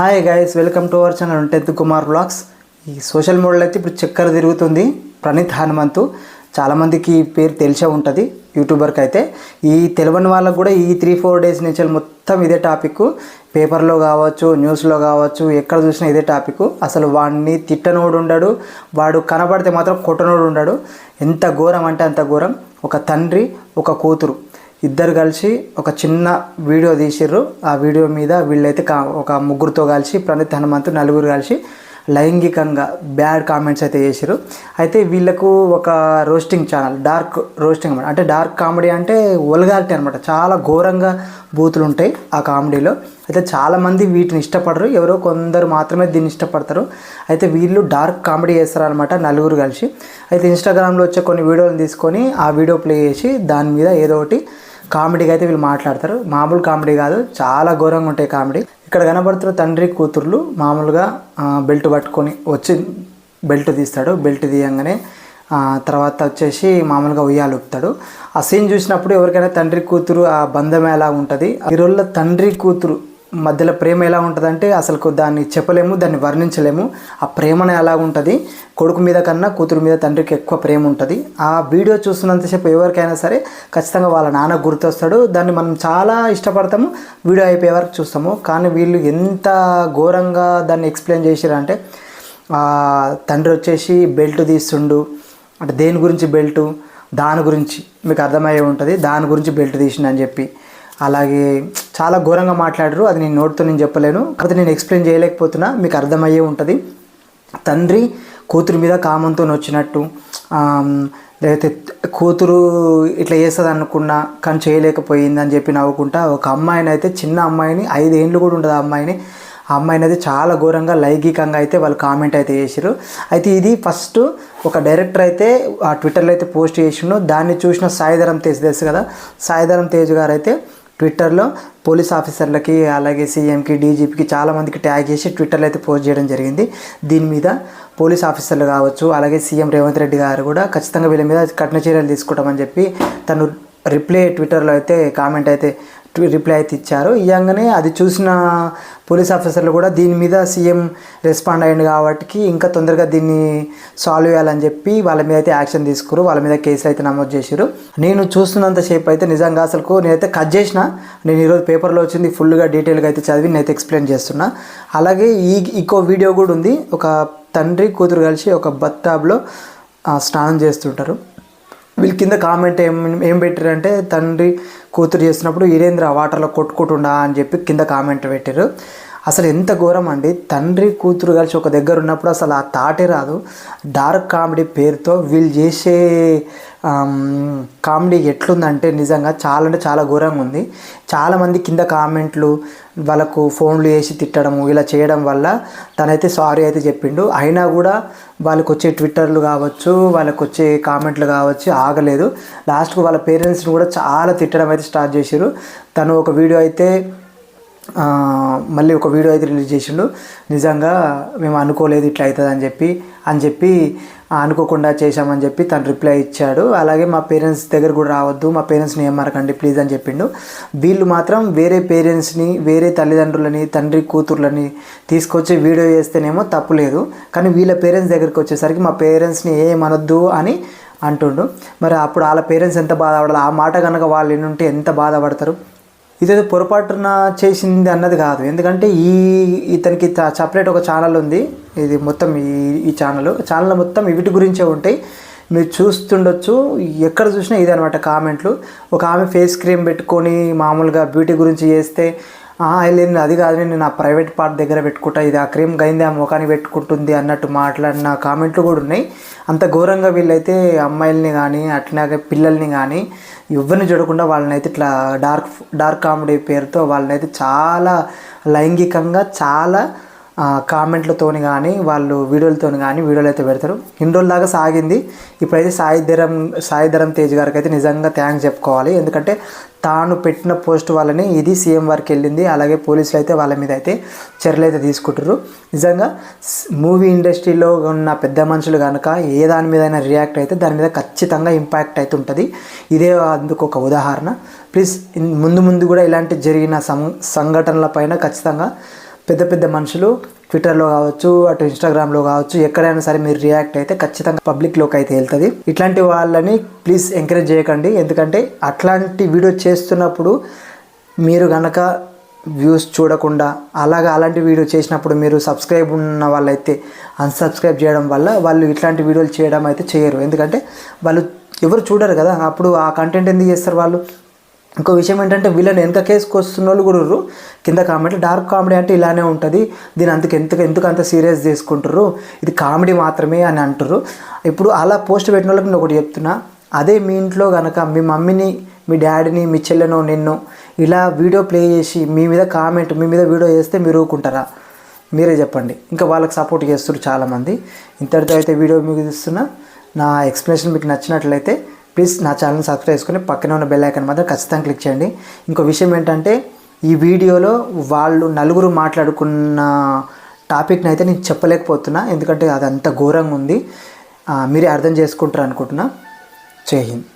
Hi guys welcome to our channel tenth Kumar blogs ఈ social మీడియాలో అయితే ఇప్పుడు చక్కెర తిరుగుతుంది. ప్రణీత్ హనుమంతు. చాలామందికి ఈ పేరు తెలిసే ఉంటుంది యూట్యూబర్కి అయితే ఈ తెలియని వాళ్ళకు కూడా ఈ త్రీ ఫోర్ డేస్ నుంచి మొత్తం ఇదే టాపిక్ పేపర్లో కావచ్చు న్యూస్లో కావచ్చు ఎక్కడ చూసినా ఇదే టాపిక్ అసలు వాడిని తిట్టనోడు ఉండడు వాడు కనబడితే మాత్రం కొట్టనోడు ఉండడు. ఎంత ఘోరం అంటే అంత ఘోరం. ఒక తండ్రి ఒక కూతురు. ఇద్దరు కలిసి ఒక చిన్న వీడియో తీసిర్రు. ఆ వీడియో మీద వీళ్ళైతే కా ఒక ముగ్గురుతో కలిసి ప్రణీత్ హనుమంతు నలుగురు కలిసి లైంగికంగా బ్యాడ్ కామెంట్స్ అయితే చేసిర్రు. అయితే వీళ్ళకు ఒక రోస్టింగ్ ఛానల్ డార్క్ రోస్టింగ్ అనమాట అంటే డార్క్ కామెడీ అంటే ఒలగాలిటీ అనమాట చాలా ఘోరంగా బూతులు ఉంటాయి ఆ కామెడీలో. అయితే చాలామంది వీటిని ఇష్టపడరు. ఎవరో కొందరు మాత్రమే దీన్ని ఇష్టపడతారు. అయితే వీళ్ళు డార్క్ కామెడీ చేస్తారనమాట నలుగురు కలిసి. అయితే ఇన్స్టాగ్రామ్లో వచ్చే కొన్ని వీడియోలు తీసుకొని ఆ వీడియో ప్లే చేసి దాని మీద ఏదో ఒకటి కామెడీగా అయితే వీళ్ళు మాట్లాడతారు. మామూలు కామెడీ కాదు చాలా ఘోరంగా ఉంటాయి కామెడీ. ఇక్కడ కనబడుతున్న తండ్రి కూతుర్లు మామూలుగా బెల్ట్ పట్టుకొని వచ్చి బెల్ట్ తీస్తాడు. బెల్ట్ తీయంగానే తర్వాత వచ్చేసి మామూలుగా ఉయ్యాలు ఊపుతాడు. ఆ సీన్ చూసినప్పుడు ఎవరికైనా తండ్రి కూతురు ఆ బంధం ఎలా ఉంటుంది? ఈ రోజుల్లో తండ్రి కూతురు మధ్యలో ప్రేమ ఎలా ఉంటుందంటే అసలు దాన్ని చెప్పలేము దాన్ని వర్ణించలేము. ఆ ప్రేమను ఎలా ఉంటుంది. కొడుకు మీద కన్నా కూతురు మీద తండ్రికి ఎక్కువ ప్రేమ ఉంటుంది. ఆ వీడియో చూస్తున్నంతసేపు ఎవరికైనా సరే ఖచ్చితంగా వాళ్ళ నాన్న గుర్తొస్తాడు. దాన్ని మనం చాలా ఇష్టపడతాము. వీడియో అయిపోయే వరకు చూస్తాము. కానీ వీళ్ళు ఎంత ఘోరంగా దాన్ని ఎక్స్ప్లెయిన్ చేసిరంటే తండ్రి వచ్చేసి బెల్ట్ తీస్తుండు. అంటే దేని గురించి బెల్ట్? దాని గురించి. మీకు అర్థమయ్యే ఉంటుంది. దాని గురించి బెల్ట్ తీసిండని చెప్పి. అలాగే చాలా ఘోరంగా మాట్లాడరు. అది నేను నోటితో నేను చెప్పలేను. అది నేను ఎక్స్ప్లెయిన్ చేయలేకపోతున్నా. మీకు అర్థమయ్యే ఉంటుంది. తండ్రి కూతురు మీద కామంతో వచ్చినట్టు లేకపోతే కూతురు ఇట్లా చేస్తుంది అనుకున్నా కానీ చేయలేకపోయింది అని చెప్పి నవ్వుకుంటా ఒక అమ్మాయిని అయితే చిన్న అమ్మాయిని ఐదేండ్లు కూడా ఉండదు ఆ అమ్మాయిని. ఆ అమ్మాయిని అయితే చాలా ఘోరంగా లైంగికంగా అయితే వాళ్ళు కామెంట్ అయితే చేసారు అయితే ఇది ఫస్ట్ ఒక డైరెక్టర్ అయితే ఆ ట్విట్టర్లో అయితే పోస్ట్ చేసిండు. దాన్ని చూసిన సాయిధరం తేజ్ తెలుసు కదా? సాయిధరం తేజ్ గారు అయితే ట్విట్టర్లో పోలీస్ ఆఫీసర్లకి అలాగే సీఎంకి డీజీపీకి చాలామందికి ట్యాగ్ చేసి ట్విట్టర్లో అయితే పోస్ట్ చేయడం జరిగింది. దీని మీద పోలీస్ ఆఫీసర్లు కావచ్చు అలాగే సీఎం రేవంత్ రెడ్డి గారు కూడా ఖచ్చితంగా వీళ్ళ మీద కఠిన చర్యలు తీసుకుంటామని చెప్పి తను రిప్లై ట్విట్టర్లో అయితే కామెంట్ అయితే రిప్లై అయితే ఇచ్చారు. ఇవ్వగానే అది చూసిన పోలీస్ ఆఫీసర్లు కూడా దీని మీద సీఎం రెస్పాండ్ అయ్యింది కాబట్టి ఇంకా తొందరగా దీన్ని సాల్వ్ చేయాలని చెప్పి వాళ్ళ మీద అయితే యాక్షన్ తీసుకురు. వాళ్ళ మీద కేసులు అయితే నమోదు చేశారు నేను చూస్తున్నంతసేపు అయితే నిజంగా అసలు నేనైతే కట్ చేసిన. నేను ఈరోజు పేపర్లో వచ్చింది ఫుల్గా డీటెయిల్గా అయితే చదివి నేనైతే ఎక్స్ప్లెయిన్ చేస్తున్నా. అలాగే ఈ ఇంకో వీడియో కూడా ఉంది. ఒక తండ్రి కూతురు కలిసి ఒక బత్ టాబ్లో స్నానం చేస్తుంటారు. వీళ్ళ కింద కామెంట్ ఏం ఏం పెట్టారంటే తండ్రి కూతురు చేస్తున్నప్పుడు ఈరేంద్ర వాటర్లో కొట్టుకుంటుండా అని చెప్పి కింద కామెంట్ పెట్టారు అసలు ఎంత ఘోరం అండి? తండ్రి కూతురు కలిసి ఒక దగ్గర ఉన్నప్పుడు అసలు ఆ తాటే రాదు. డార్క్ కామెడీ పేరుతో వీళ్ళు చేసే కామెడీ ఎట్లుందంటే నిజంగా చాలా అంటే చాలా ఘోరంగా ఉంది. చాలామంది కింద కామెంట్లు వాళ్ళకు ఫోన్లు వేసి తిట్టడము ఇలా చేయడం వల్ల తనైతే సారీ అయితే చెప్పిండు. అయినా కూడా వాళ్ళకి వచ్చే ట్విట్టర్లు కావచ్చు వాళ్ళకి వచ్చే కామెంట్లు కావచ్చు ఆగలేదు. లాస్ట్కు వాళ్ళ పేరెంట్స్ని కూడా చాలా తిట్టడం అయితే స్టార్ట్ చేశారు తను ఒక వీడియో అయితే మళ్ళీ ఒక వీడియో అయితే రిలీజ్ చేసిండు. నిజంగా మేము అనుకోలేదు ఇట్లా అవుతుంది అని చెప్పి అని చెప్పి అనుకోకుండా చేశామని చెప్పి తను రిప్లై ఇచ్చాడు. అలాగే మా పేరెంట్స్ దగ్గర కూడా రావద్దు మా పేరెంట్స్ని ఏమరకండి ప్లీజ్ అని చెప్పిండు. వీళ్ళు మాత్రం వేరే పేరెంట్స్ని వేరే తల్లిదండ్రులని తండ్రి కూతుర్లని తీసుకొచ్చి వీడియో చేస్తేనేమో తప్పులేదు కానీ వీళ్ళ పేరెంట్స్ దగ్గరికి వచ్చేసరికి మా పేరెంట్స్ని ఏమనొద్దు అని అంటుండు. మరి అప్పుడు వాళ్ళ పేరెంట్స్ ఎంత బాధపడాలి? ఆ మాట కనుక వాళ్ళు వినుంటే ఎంత బాధపడతారు? ఇదేదో పొరపాటున చేసింది అన్నది కాదు. ఎందుకంటే ఈ ఇతనికి సపరేట్ ఒక ఛానల్ ఉంది. ఇది మొత్తం ఈ ఈ ఛానల్ ఛానల్ మొత్తం వీటి గురించే ఉంటాయి. మీరు చూస్తుండొచ్చు. ఎక్కడ చూసినా ఇదే అనమాట కామెంట్లు. ఒక ఆమె ఫేస్ క్రీమ్ పెట్టుకొని మామూలుగా బ్యూటీ గురించి చేస్తే లేదు అది కాదు నేను నా ప్రైవేట్ పార్ట్ దగ్గర పెట్టుకుంటా. ఇది ఆ క్రీమ్ గైంది ఆ ముఖానికి పెట్టుకుంటుంది అన్నట్టు మాట్లాడిన కామెంట్లు కూడా ఉన్నాయి. అంత ఘోరంగా వీళ్ళైతే అమ్మాయిల్ని కానీ అట్లాగే పిల్లల్ని కానీ ఎవరిని చూడకుండా వాళ్ళని అయితే ఇట్లా డార్క్ డార్క్ కామెడీ పేరుతో వాళ్ళని అయితే చాలా లైంగికంగా చాలా కామెంట్లతోని కానీ వాళ్ళు వీడియోలతో కానీ వీడియోలు అయితే పెడతారు. ఇన్ని రోజులాగా సాగింది. ఇప్పుడైతే సాయిధరం సాయిధరం తేజ్ గారికి అయితే నిజంగా థ్యాంక్స్ చెప్పుకోవాలి. ఎందుకంటే తాను పెట్టిన పోస్ట్ వాళ్ళని ఇది సీఎం వరకు వెళ్ళింది అలాగే పోలీసులు అయితే వాళ్ళ మీద అయితే చర్యలు అయితే తీసుకుంటారు నిజంగా మూవీ ఇండస్ట్రీలో ఉన్న పెద్ద మనుషులు కనుక ఏ దాని మీద రియాక్ట్ అయితే దాని మీద ఖచ్చితంగా ఇంపాక్ట్ అయితే ఉంటుంది. ఇదే అందుకు ఒక ఉదాహరణ. ప్లీజ్ ముందు ముందు కూడా ఇలాంటి జరిగిన సం సంఘటనల పైన ఖచ్చితంగా పెద్ద పెద్ద మనుషులు ట్విట్టర్లో కావచ్చు అటు ఇన్స్టాగ్రామ్లో కావచ్చు ఎక్కడైనా సరే మీరు రియాక్ట్ అయితే ఖచ్చితంగా పబ్లిక్లోకి అయితే వెళ్తుంది. ఇట్లాంటి వాళ్ళని ప్లీజ్ ఎంకరేజ్ చేయకండి. ఎందుకంటే అట్లాంటి వీడియో చేస్తున్నప్పుడు మీరు గనక వ్యూస్ చూడకుండా అలాగా అలాంటి వీడియో చేసినప్పుడు మీరు సబ్స్క్రైబ్ ఉన్న వాళ్ళైతే అన్సబ్స్క్రైబ్ చేయడం వల్ల వాళ్ళు ఇట్లాంటి వీడియోలు చేయడం అయితే చేయరు. ఎందుకంటే వాళ్ళు ఎవరు చూడరు కదా. అప్పుడు ఆ కంటెంట్ ఎందుకు చేస్తారు వాళ్ళు? ఇంకో విషయం ఏంటంటే వీళ్ళని వెనక కేసుకు వస్తున్న వాళ్ళు కూడా కింద కామెంట్ డార్క్ కామెడీ అంటే ఇలానే ఉంటుంది. దీని అందుకు ఎందుకు ఎందుకు అంత సీరియస్ తీసుకుంటారు ఇది కామెడీ మాత్రమే అని అంటారు ఇప్పుడు అలా పోస్ట్ పెట్టిన వాళ్ళకి నేను ఒకటి చెప్తున్నా. అదే మీ ఇంట్లో కనుక మీ మమ్మీని మీ డాడీని మీ చెల్లెనో నిన్ను ఇలా వీడియో ప్లే చేసి మీ మీద కామెంట్ మీ మీద వీడియో చేస్తే మీరు ఊరుకుంటారా? మీరే చెప్పండి. ఇంకా వాళ్ళకి సపోర్ట్ చేస్తారు చాలామంది. ఇంతటితో అయితే వీడియో మీకు ఇస్తున్నా. నా ఎక్స్ప్లెనేషన్ మీకు నచ్చినట్లయితే ప్లీజ్ నా ఛానల్ సబ్స్క్రైబ్ చేసుకుని పక్కనే ఉన్న బెల్ ఐకాన్ మాత్రం ఖచ్చితంగా క్లిక్ చేయండి. ఇంకో విషయం ఏంటంటే ఈ వీడియోలో వాళ్ళు నలుగురు మాట్లాడుకున్న టాపిక్ని అయితే నేను చెప్పలేకపోతున్నా ఎందుకంటే అది అంత ఘోరంగా ఉంది. మీరే అర్థం చేసుకుంటారు అనుకుంటున్నా జై హింద్.